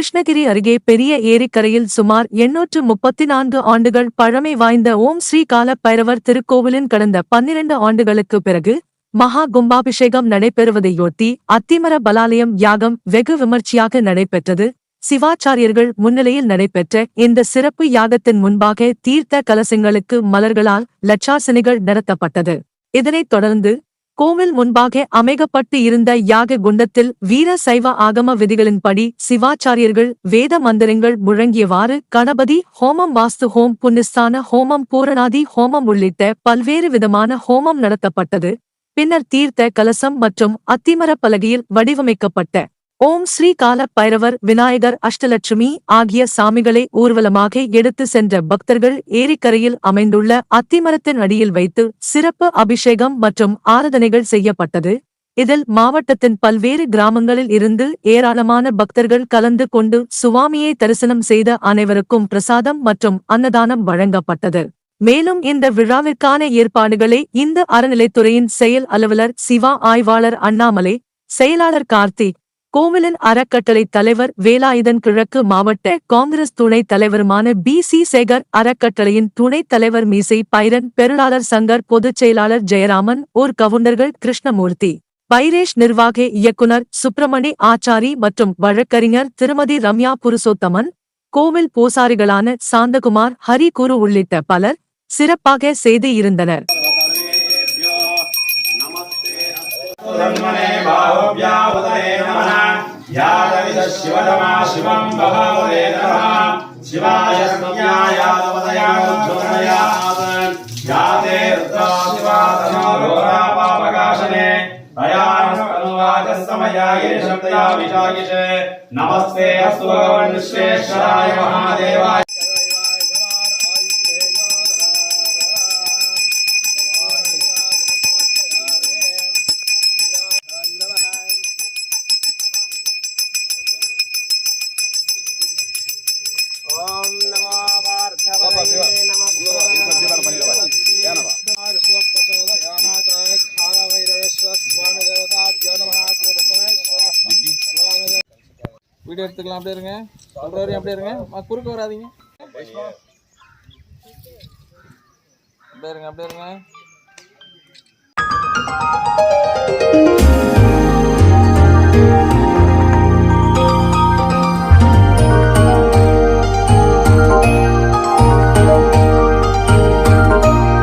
கிருஷ்ணகிரி அருகே பெரிய ஏரிக்கரையில் சுமார் எண்ணூற்று முப்பத்தி நான்கு ஆண்டுகள் பழமை வாய்ந்த ஓம் ஸ்ரீகால பைரவர் திருக்கோவிலின் கடந்த பன்னிரண்டு ஆண்டுகளுக்கு பிறகு மகா கும்பாபிஷேகம் நடைபெறுவதையொட்டி அத்திமர பலாலயம் யாகம் வெகு விமர்சையாக நடைபெற்றது. சிவாச்சாரியர்கள் முன்னிலையில் நடைபெற்ற இந்த சிறப்பு யாகத்தின் முன்பாக தீர்த்த கலசங்களுக்கு மலர்களால் லட்சாசனிகள் நடத்தப்பட்டது இதனைத் தொடர்ந்து கோவில் முன்பாக அமைக்கப்பட்டு இருந்த யாக குண்டத்தில் வீர சைவ ஆகம விதிகளின்படி சிவாச்சாரியர்கள் வேத மந்திரங்கள் முழங்கியவாறு கணபதி ஹோமம் வாஸ்து ஹோம் புன்னிஸ்தான ஹோமம் பூரணாதி ஹோமம் உள்ளிட்ட பல்வேறு விதமான ஹோமம் நடத்தப்பட்டது. பின்னர் தீர்த்த கலசம் மற்றும் அத்திமர பலகையில் வடிவமைக்கப்பட்ட ஓம் ஸ்ரீ கால பைரவர் விநாயகர் அஷ்டலட்சுமி ஆகிய சாமிகளை ஊர்வலமாக எடுத்து சென்ற பக்தர்கள் ஏரிக்கரையில் அமைந்துள்ள அத்திமரத்தின் அடியில் வைத்து சிறப்பு அபிஷேகம் மற்றும் ஆராதனைகள் செய்யப்பட்டது. இதில் மாவட்டத்தின் பல்வேறு கிராமங்களில் இருந்து ஏராளமான பக்தர்கள் கலந்து கொண்டு சுவாமியை தரிசனம் செய்த அனைவருக்கும் பிரசாதம் மற்றும் அன்னதானம் வழங்கப்பட்டது. மேலும் இந்த விழாவிற்கான ஏற்பாடுகளை இந்த அறநிலைத்துறையின் செயல் அலுவலர் சிவா ஆய்வாளர் அண்ணாமலை செயலாளர் கார்த்திக் கோவிலன் அறக்கட்டளை தலைவர் வேலாயுதன் கிழக்கு மாவட்ட காங்கிரஸ் துணைத் தலைவருமான பி. சி. சேகர் அறக்கட்டளையின் துணைத் தலைவர் மீசை பைரன் பெருளாளர் சங்கர் பொதுச் செயலாளர் ஜெயராமன் ஓர் கவுண்டர்கள் கிருஷ்ணமூர்த்தி பைரேஷ் நிர்வாக இயக்குனர் சுப்பிரமணி ஆச்சாரி மற்றும் வழக்கறிஞர் திருமதி ரம்யா புருஷோத்தமன் கோவில் பூசாரிகளான சாந்தகுமார் ஹரி குரு உள்ளிட்ட பலர் சிறப்பாக செய்து இருந்தனர். தன்மனே பாவோப்யாவதே நமனா यादविद शिवतमा शिवं बहवदे नमः शिवाय संज्ञायादवदयामुद्धरयात् याते रुद्रा शिवातनो घोरापापकाशने तयानुवाचस्तमयाये शब्दया विशाखिषे नमस्ते अस्तु भगवन् विश्वेश्वराय महादेवाय வீடியோ எடுத்துக்கலாம் அப்படியே இருங்க. சொல்ற வரையும் அப்படியே இருங்க. குறுக்க வராதீங்க. அப்படியே இருங்க அப்படியே இருங்க.